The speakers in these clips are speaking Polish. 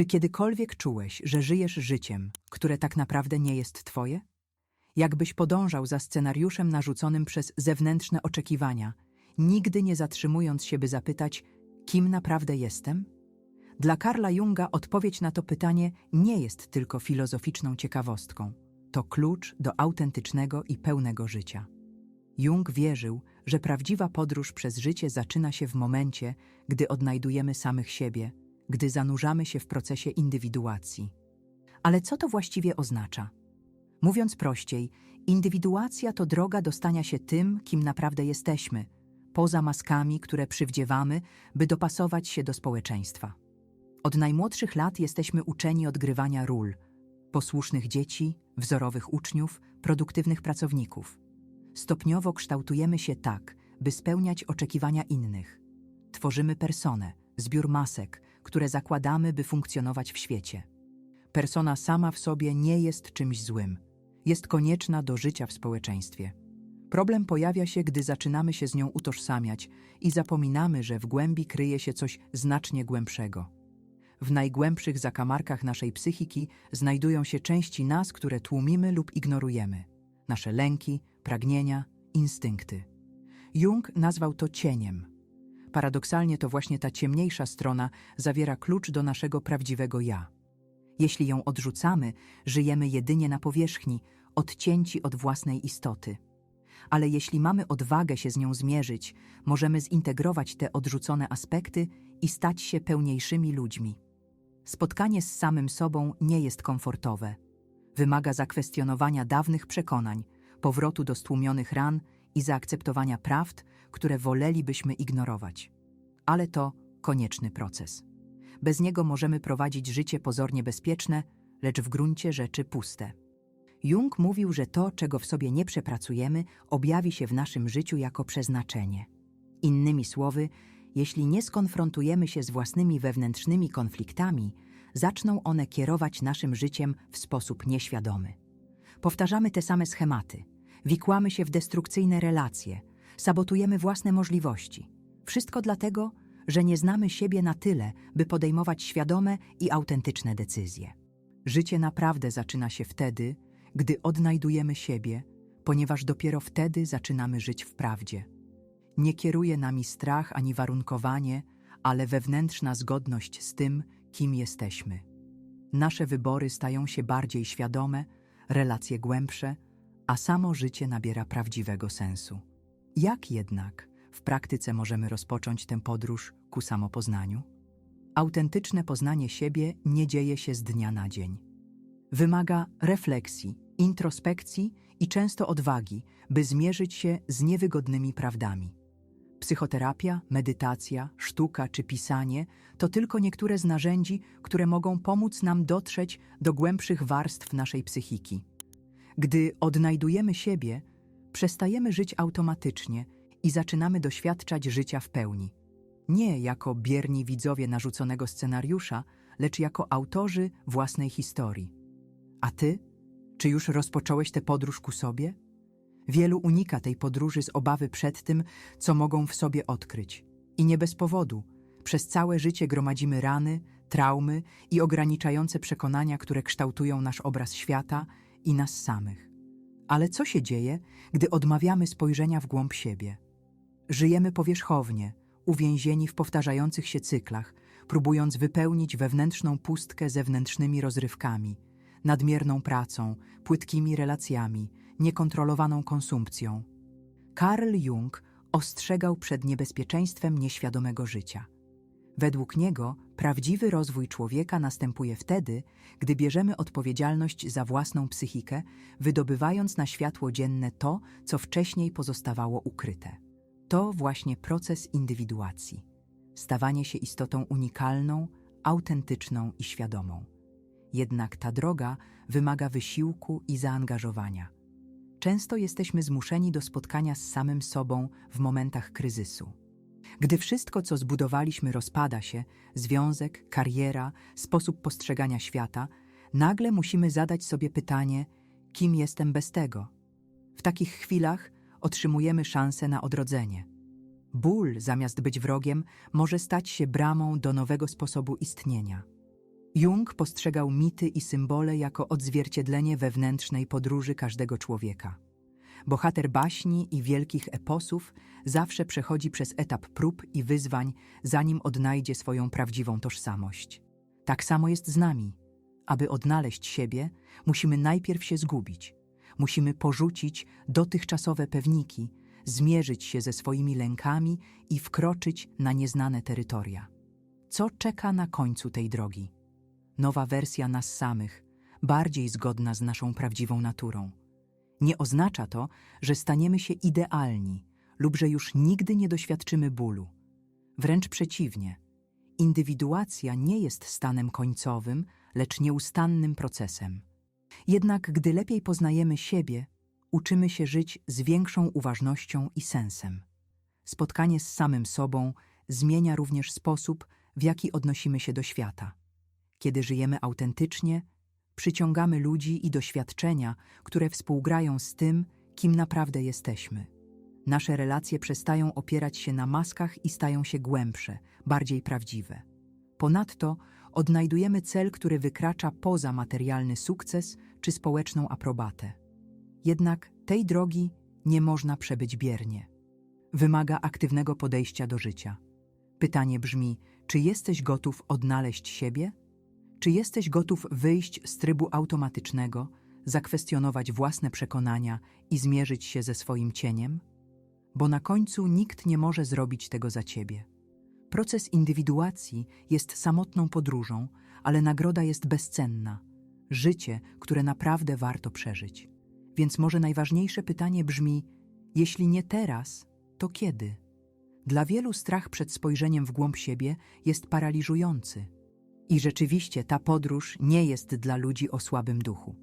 Czy kiedykolwiek czułeś, że żyjesz życiem, które tak naprawdę nie jest twoje? Jakbyś podążał za scenariuszem narzuconym przez zewnętrzne oczekiwania, nigdy nie zatrzymując się, by zapytać, kim naprawdę jestem? Dla Karla Junga odpowiedź na to pytanie nie jest tylko filozoficzną ciekawostką. To klucz do autentycznego i pełnego życia. Jung wierzył, że prawdziwa podróż przez życie zaczyna się w momencie, gdy odnajdujemy samych siebie, gdy zanurzamy się w procesie indywiduacji. Ale co to właściwie oznacza? Mówiąc prościej, indywiduacja to droga do stania się tym, kim naprawdę jesteśmy, poza maskami, które przywdziewamy, by dopasować się do społeczeństwa. Od najmłodszych lat jesteśmy uczeni odgrywania ról posłusznych dzieci, wzorowych uczniów, produktywnych pracowników. Stopniowo kształtujemy się tak, by spełniać oczekiwania innych. Tworzymy personę, zbiór masek, które zakładamy, by funkcjonować w świecie. Persona sama w sobie nie jest czymś złym. Jest konieczna do życia w społeczeństwie. Problem pojawia się, gdy zaczynamy się z nią utożsamiać i zapominamy, że w głębi kryje się coś znacznie głębszego. W najgłębszych zakamarkach naszej psychiki znajdują się części nas, które tłumimy lub ignorujemy. Nasze lęki, pragnienia, instynkty. Jung nazwał to cieniem. Paradoksalnie to właśnie ta ciemniejsza strona zawiera klucz do naszego prawdziwego ja. Jeśli ją odrzucamy, żyjemy jedynie na powierzchni, odcięci od własnej istoty. Ale jeśli mamy odwagę się z nią zmierzyć, możemy zintegrować te odrzucone aspekty i stać się pełniejszymi ludźmi. Spotkanie z samym sobą nie jest komfortowe. Wymaga zakwestionowania dawnych przekonań, powrotu do stłumionych ran i zaakceptowania prawd, które wolelibyśmy ignorować. Ale to konieczny proces. Bez niego możemy prowadzić życie pozornie bezpieczne, lecz w gruncie rzeczy puste. Jung mówił, że to, czego w sobie nie przepracujemy, objawi się w naszym życiu jako przeznaczenie. Innymi słowy, jeśli nie skonfrontujemy się z własnymi wewnętrznymi konfliktami, zaczną one kierować naszym życiem w sposób nieświadomy. Powtarzamy te same schematy, wikłamy się w destrukcyjne relacje, sabotujemy własne możliwości. Wszystko dlatego, że nie znamy siebie na tyle, by podejmować świadome i autentyczne decyzje. Życie naprawdę zaczyna się wtedy, gdy odnajdujemy siebie, ponieważ dopiero wtedy zaczynamy żyć w prawdzie. Nie kieruje nami strach ani warunkowanie, ale wewnętrzna zgodność z tym, kim jesteśmy. Nasze wybory stają się bardziej świadome, relacje głębsze, a samo życie nabiera prawdziwego sensu. Jak jednak w praktyce możemy rozpocząć tę podróż ku samopoznaniu? Autentyczne poznanie siebie nie dzieje się z dnia na dzień. Wymaga refleksji, introspekcji i często odwagi, by zmierzyć się z niewygodnymi prawdami. Psychoterapia, medytacja, sztuka czy pisanie to tylko niektóre z narzędzi, które mogą pomóc nam dotrzeć do głębszych warstw naszej psychiki. Gdy odnajdujemy siebie, przestajemy żyć automatycznie i zaczynamy doświadczać życia w pełni. Nie jako bierni widzowie narzuconego scenariusza, lecz jako autorzy własnej historii. A ty? Czy już rozpocząłeś tę podróż ku sobie? Wielu unika tej podróży z obawy przed tym, co mogą w sobie odkryć. I nie bez powodu. Przez całe życie gromadzimy rany, traumy i ograniczające przekonania, które kształtują nasz obraz świata i nas samych. Ale co się dzieje, gdy odmawiamy spojrzenia w głąb siebie? Żyjemy powierzchownie, uwięzieni w powtarzających się cyklach, próbując wypełnić wewnętrzną pustkę zewnętrznymi rozrywkami, nadmierną pracą, płytkimi relacjami, niekontrolowaną konsumpcją. Karl Jung ostrzegał przed niebezpieczeństwem nieświadomego życia. Według niego prawdziwy rozwój człowieka następuje wtedy, gdy bierzemy odpowiedzialność za własną psychikę, wydobywając na światło dzienne to, co wcześniej pozostawało ukryte. To właśnie proces indywiduacji, stawanie się istotą unikalną, autentyczną i świadomą. Jednak ta droga wymaga wysiłku i zaangażowania. Często jesteśmy zmuszeni do spotkania z samym sobą w momentach kryzysu. Gdy wszystko, co zbudowaliśmy, rozpada się związek, kariera, sposób postrzegania świata nagle musimy zadać sobie pytanie: kim jestem bez tego? W takich chwilach otrzymujemy szansę na odrodzenie. Ból, zamiast być wrogiem, może stać się bramą do nowego sposobu istnienia. Jung postrzegał mity i symbole jako odzwierciedlenie wewnętrznej podróży każdego człowieka. Bohater baśni i wielkich eposów zawsze przechodzi przez etap prób i wyzwań, zanim odnajdzie swoją prawdziwą tożsamość. Tak samo jest z nami. Aby odnaleźć siebie, musimy najpierw się zgubić. Musimy porzucić dotychczasowe pewniki, zmierzyć się ze swoimi lękami i wkroczyć na nieznane terytoria. Co czeka na końcu tej drogi? Nowa wersja nas samych, bardziej zgodna z naszą prawdziwą naturą. Nie oznacza to, że staniemy się idealni lub że już nigdy nie doświadczymy bólu. Wręcz przeciwnie. Indywiduacja nie jest stanem końcowym, lecz nieustannym procesem. Jednak gdy lepiej poznajemy siebie, uczymy się żyć z większą uważnością i sensem. Spotkanie z samym sobą zmienia również sposób, w jaki odnosimy się do świata. Kiedy żyjemy autentycznie, przyciągamy ludzi i doświadczenia, które współgrają z tym, kim naprawdę jesteśmy. Nasze relacje przestają opierać się na maskach i stają się głębsze, bardziej prawdziwe. Ponadto odnajdujemy cel, który wykracza poza materialny sukces czy społeczną aprobatę. Jednak tej drogi nie można przebyć biernie. Wymaga aktywnego podejścia do życia. Pytanie brzmi: czy jesteś gotów odnaleźć siebie? Czy jesteś gotów wyjść z trybu automatycznego, zakwestionować własne przekonania i zmierzyć się ze swoim cieniem? Bo na końcu nikt nie może zrobić tego za ciebie. Proces indywiduacji jest samotną podróżą, ale nagroda jest bezcenna życie, które naprawdę warto przeżyć. Więc może najważniejsze pytanie brzmi: jeśli nie teraz, to kiedy? Dla wielu strach przed spojrzeniem w głąb siebie jest paraliżujący. I rzeczywiście ta podróż nie jest dla ludzi o słabym duchu.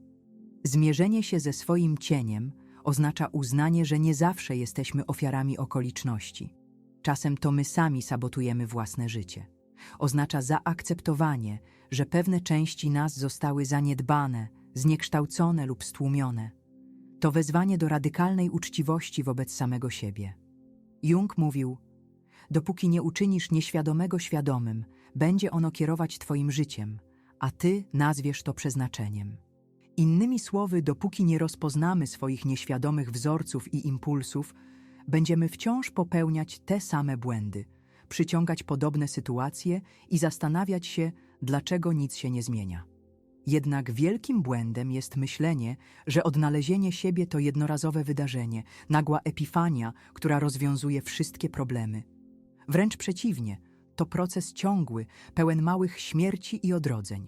Zmierzenie się ze swoim cieniem oznacza uznanie, że nie zawsze jesteśmy ofiarami okoliczności. Czasem to my sami sabotujemy własne życie. Oznacza zaakceptowanie, że pewne części nas zostały zaniedbane, zniekształcone lub stłumione. To wezwanie do radykalnej uczciwości wobec samego siebie. Jung mówił: Dopóki nie uczynisz nieświadomego świadomym, będzie ono kierować Twoim życiem, a Ty nazwiesz to przeznaczeniem. Innymi słowy, dopóki nie rozpoznamy swoich nieświadomych wzorców i impulsów, będziemy wciąż popełniać te same błędy, przyciągać podobne sytuacje i zastanawiać się, dlaczego nic się nie zmienia. Jednak wielkim błędem jest myślenie, że odnalezienie siebie to jednorazowe wydarzenie, nagła epifania, która rozwiązuje wszystkie problemy. Wręcz przeciwnie, to proces ciągły, pełen małych śmierci i odrodzeń.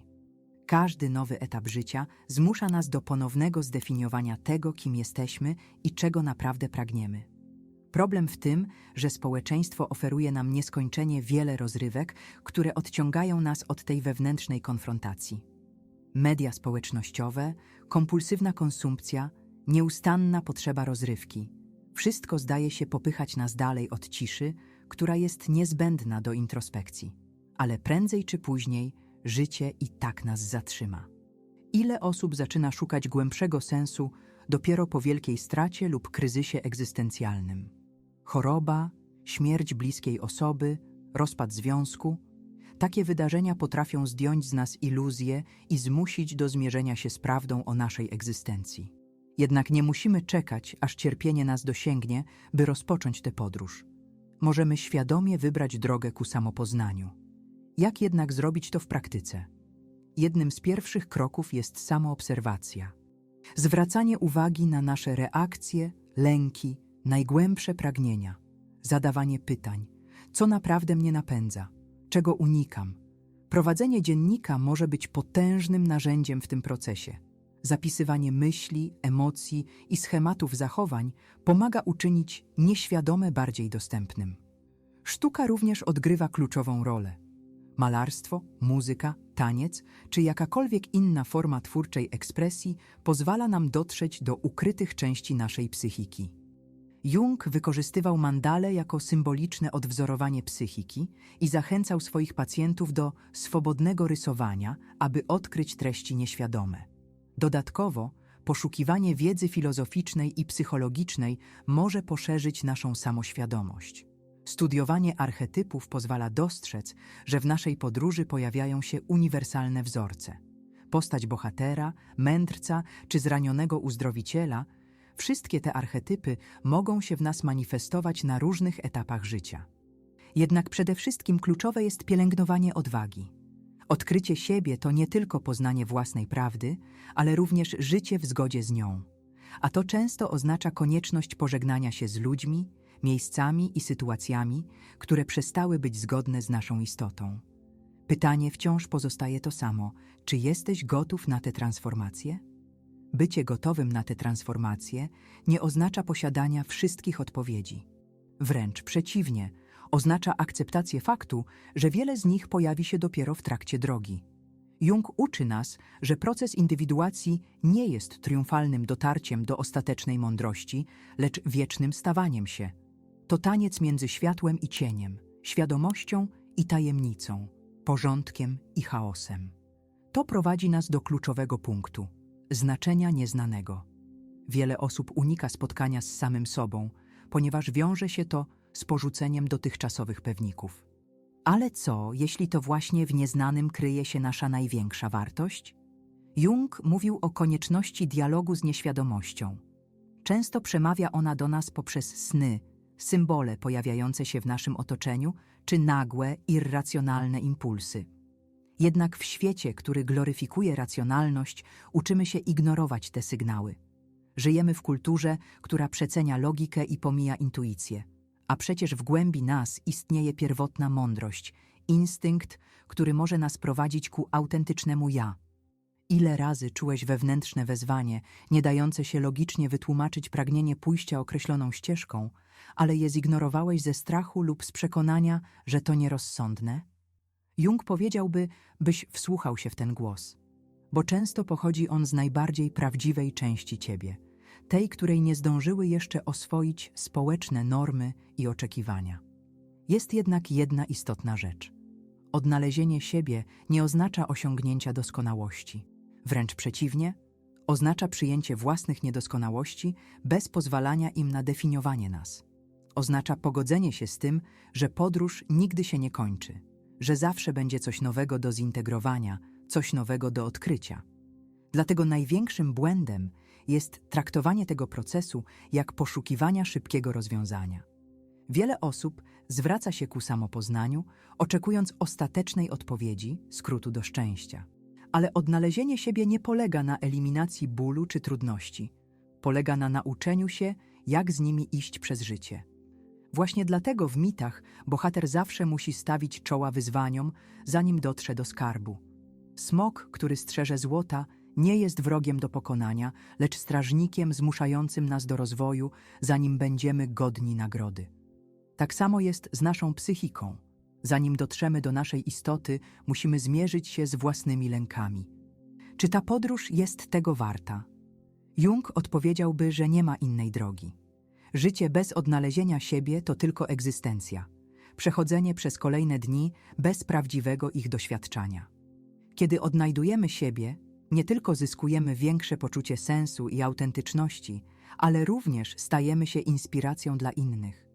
Każdy nowy etap życia zmusza nas do ponownego zdefiniowania tego, kim jesteśmy i czego naprawdę pragniemy. Problem w tym, że społeczeństwo oferuje nam nieskończenie wiele rozrywek, które odciągają nas od tej wewnętrznej konfrontacji. Media społecznościowe, kompulsywna konsumpcja, nieustanna potrzeba rozrywki. Wszystko zdaje się popychać nas dalej od ciszy, która jest niezbędna do introspekcji. Ale prędzej czy później życie i tak nas zatrzyma. Ile osób zaczyna szukać głębszego sensu dopiero po wielkiej stracie lub kryzysie egzystencjalnym? Choroba, śmierć bliskiej osoby, rozpad związku takie wydarzenia potrafią zdjąć z nas iluzje i zmusić do zmierzenia się z prawdą o naszej egzystencji. Jednak nie musimy czekać, aż cierpienie nas dosięgnie, by rozpocząć tę podróż. Możemy świadomie wybrać drogę ku samopoznaniu. Jak jednak zrobić to w praktyce? Jednym z pierwszych kroków jest samoobserwacja. Zwracanie uwagi na nasze reakcje, lęki, najgłębsze pragnienia, zadawanie pytań, co naprawdę mnie napędza, czego unikam. Prowadzenie dziennika może być potężnym narzędziem w tym procesie. Zapisywanie myśli, emocji i schematów zachowań pomaga uczynić nieświadome bardziej dostępnym. Sztuka również odgrywa kluczową rolę. Malarstwo, muzyka, taniec czy jakakolwiek inna forma twórczej ekspresji pozwala nam dotrzeć do ukrytych części naszej psychiki. Jung wykorzystywał mandale jako symboliczne odwzorowanie psychiki i zachęcał swoich pacjentów do swobodnego rysowania, aby odkryć treści nieświadome. Dodatkowo, poszukiwanie wiedzy filozoficznej i psychologicznej może poszerzyć naszą samoświadomość. Studiowanie archetypów pozwala dostrzec, że w naszej podróży pojawiają się uniwersalne wzorce. Postać bohatera, mędrca czy zranionego uzdrowiciela wszystkie te archetypy mogą się w nas manifestować na różnych etapach życia. Jednak przede wszystkim kluczowe jest pielęgnowanie odwagi. Odkrycie siebie to nie tylko poznanie własnej prawdy, ale również życie w zgodzie z nią. A to często oznacza konieczność pożegnania się z ludźmi, miejscami i sytuacjami, które przestały być zgodne z naszą istotą. Pytanie wciąż pozostaje to samo: czy jesteś gotów na tę transformację? Bycie gotowym na tę transformację nie oznacza posiadania wszystkich odpowiedzi. Wręcz przeciwnie, oznacza akceptację faktu, że wiele z nich pojawi się dopiero w trakcie drogi. Jung uczy nas, że proces indywiduacji nie jest triumfalnym dotarciem do ostatecznej mądrości, lecz wiecznym stawaniem się. To taniec między światłem i cieniem, świadomością i tajemnicą, porządkiem i chaosem. To prowadzi nas do kluczowego punktu znaczenia nieznanego. Wiele osób unika spotkania z samym sobą, ponieważ wiąże się to z porzuceniem dotychczasowych pewników. Ale co, jeśli to właśnie w nieznanym kryje się nasza największa wartość? Jung mówił o konieczności dialogu z nieświadomością. Często przemawia ona do nas poprzez sny, symbole pojawiające się w naszym otoczeniu czy nagłe, irracjonalne impulsy. Jednak w świecie, który gloryfikuje racjonalność, uczymy się ignorować te sygnały. Żyjemy w kulturze, która przecenia logikę i pomija intuicję. A przecież w głębi nas istnieje pierwotna mądrość, instynkt, który może nas prowadzić ku autentycznemu ja. Ile razy czułeś wewnętrzne wezwanie, nie dające się logicznie wytłumaczyć pragnienie pójścia określoną ścieżką, ale je zignorowałeś ze strachu lub z przekonania, że to nierozsądne? Jung powiedziałby, byś wsłuchał się w ten głos, bo często pochodzi on z najbardziej prawdziwej części ciebie, tej, której nie zdążyły jeszcze oswoić społeczne normy i oczekiwania. Jest jednak jedna istotna rzecz. Odnalezienie siebie nie oznacza osiągnięcia doskonałości. Wręcz przeciwnie, oznacza przyjęcie własnych niedoskonałości bez pozwalania im na definiowanie nas. Oznacza pogodzenie się z tym, że podróż nigdy się nie kończy, że zawsze będzie coś nowego do zintegrowania, coś nowego do odkrycia. Dlatego największym błędem jest traktowanie tego procesu jak poszukiwania szybkiego rozwiązania. Wiele osób zwraca się ku samopoznaniu, oczekując ostatecznej odpowiedzi, skrótu do szczęścia. Ale odnalezienie siebie nie polega na eliminacji bólu czy trudności. Polega na nauczeniu się, jak z nimi iść przez życie. Właśnie dlatego w mitach bohater zawsze musi stawić czoła wyzwaniom, zanim dotrze do skarbu. Smok, który strzeże złota, nie jest wrogiem do pokonania, lecz strażnikiem zmuszającym nas do rozwoju, zanim będziemy godni nagrody. Tak samo jest z naszą psychiką. Zanim dotrzemy do naszej istoty, musimy zmierzyć się z własnymi lękami. Czy ta podróż jest tego warta? Jung odpowiedziałby, że nie ma innej drogi. Życie bez odnalezienia siebie to tylko egzystencja, przechodzenie przez kolejne dni bez prawdziwego ich doświadczania. Kiedy odnajdujemy siebie, nie tylko zyskujemy większe poczucie sensu i autentyczności, ale również stajemy się inspiracją dla innych.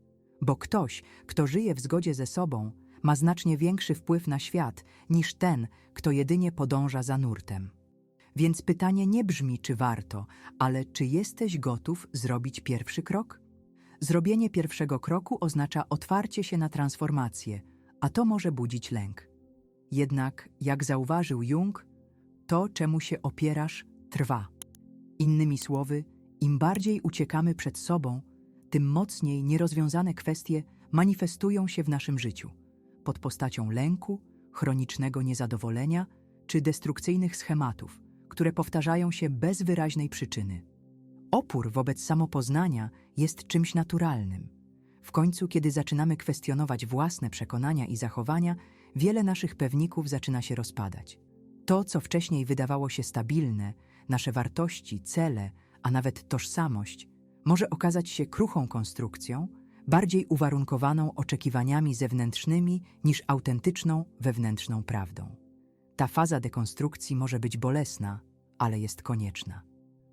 Bo ktoś, kto żyje w zgodzie ze sobą, ma znacznie większy wpływ na świat niż ten, kto jedynie podąża za nurtem. Więc pytanie nie brzmi, czy warto, ale czy jesteś gotów zrobić pierwszy krok? Zrobienie pierwszego kroku oznacza otwarcie się na transformację, a to może budzić lęk. Jednak, jak zauważył Jung, to, czemu się opierasz, trwa. Innymi słowy, im bardziej uciekamy przed sobą, tym mocniej nierozwiązane kwestie manifestują się w naszym życiu pod postacią lęku, chronicznego niezadowolenia czy destrukcyjnych schematów, które powtarzają się bez wyraźnej przyczyny. Opór wobec samopoznania jest czymś naturalnym. W końcu, kiedy zaczynamy kwestionować własne przekonania i zachowania, wiele naszych pewników zaczyna się rozpadać. To, co wcześniej wydawało się stabilne, nasze wartości, cele, a nawet tożsamość, może okazać się kruchą konstrukcją, bardziej uwarunkowaną oczekiwaniami zewnętrznymi niż autentyczną wewnętrzną prawdą. Ta faza dekonstrukcji może być bolesna, ale jest konieczna.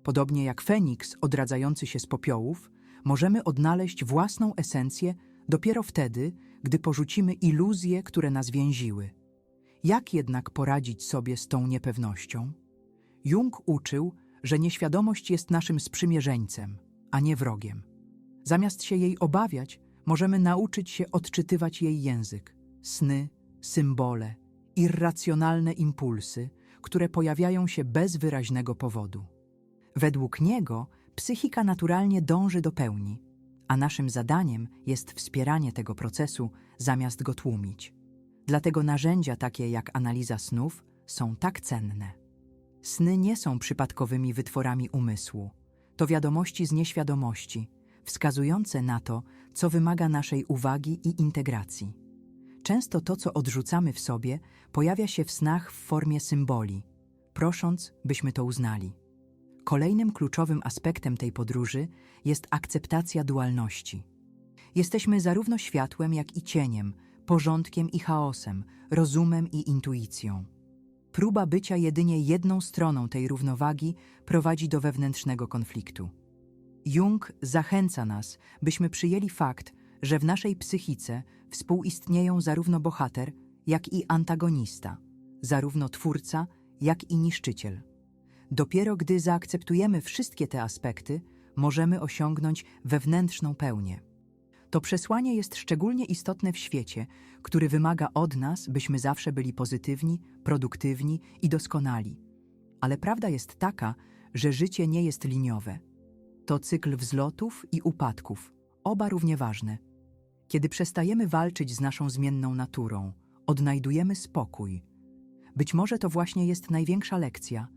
Podobnie jak Feniks odradzający się z popiołów, możemy odnaleźć własną esencję Dopiero wtedy, gdy porzucimy iluzje, które nas więziły. Jak jednak poradzić sobie z tą niepewnością? Jung uczył, że nieświadomość jest naszym sprzymierzeńcem, a nie wrogiem. Zamiast się jej obawiać, możemy nauczyć się odczytywać jej język, sny, symbole, irracjonalne impulsy, które pojawiają się bez wyraźnego powodu. Według niego psychika naturalnie dąży do pełni, a naszym zadaniem jest wspieranie tego procesu zamiast go tłumić. Dlatego narzędzia takie jak analiza snów są tak cenne. Sny nie są przypadkowymi wytworami umysłu. To wiadomości z nieświadomości, wskazujące na to, co wymaga naszej uwagi i integracji. Często to, co odrzucamy w sobie, pojawia się w snach w formie symboli, prosząc, byśmy to uznali. Kolejnym kluczowym aspektem tej podróży jest akceptacja dualności. Jesteśmy zarówno światłem, jak i cieniem, porządkiem i chaosem, rozumem i intuicją. Próba bycia jedynie jedną stroną tej równowagi prowadzi do wewnętrznego konfliktu. Jung zachęca nas, byśmy przyjęli fakt, że w naszej psychice współistnieją zarówno bohater, jak i antagonista, zarówno twórca, jak i niszczyciel. Dopiero gdy zaakceptujemy wszystkie te aspekty, możemy osiągnąć wewnętrzną pełnię. To przesłanie jest szczególnie istotne w świecie, który wymaga od nas, byśmy zawsze byli pozytywni, produktywni i doskonali. Ale prawda jest taka, że życie nie jest liniowe. To cykl wzlotów i upadków, oba równie ważne. Kiedy przestajemy walczyć z naszą zmienną naturą, odnajdujemy spokój. Być może to właśnie jest największa lekcja.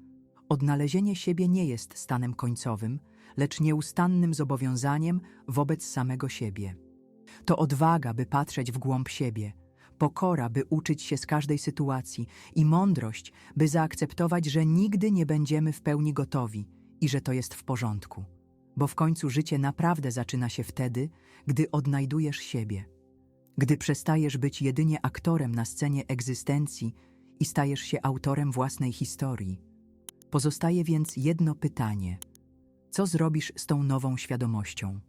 Odnalezienie siebie nie jest stanem końcowym, lecz nieustannym zobowiązaniem wobec samego siebie. To odwaga, by patrzeć w głąb siebie, pokora, by uczyć się z każdej sytuacji i mądrość, by zaakceptować, że nigdy nie będziemy w pełni gotowi i że to jest w porządku. Bo w końcu życie naprawdę zaczyna się wtedy, gdy odnajdujesz siebie. Gdy przestajesz być jedynie aktorem na scenie egzystencji i stajesz się autorem własnej historii. Pozostaje więc jedno pytanie: co zrobisz z tą nową świadomością?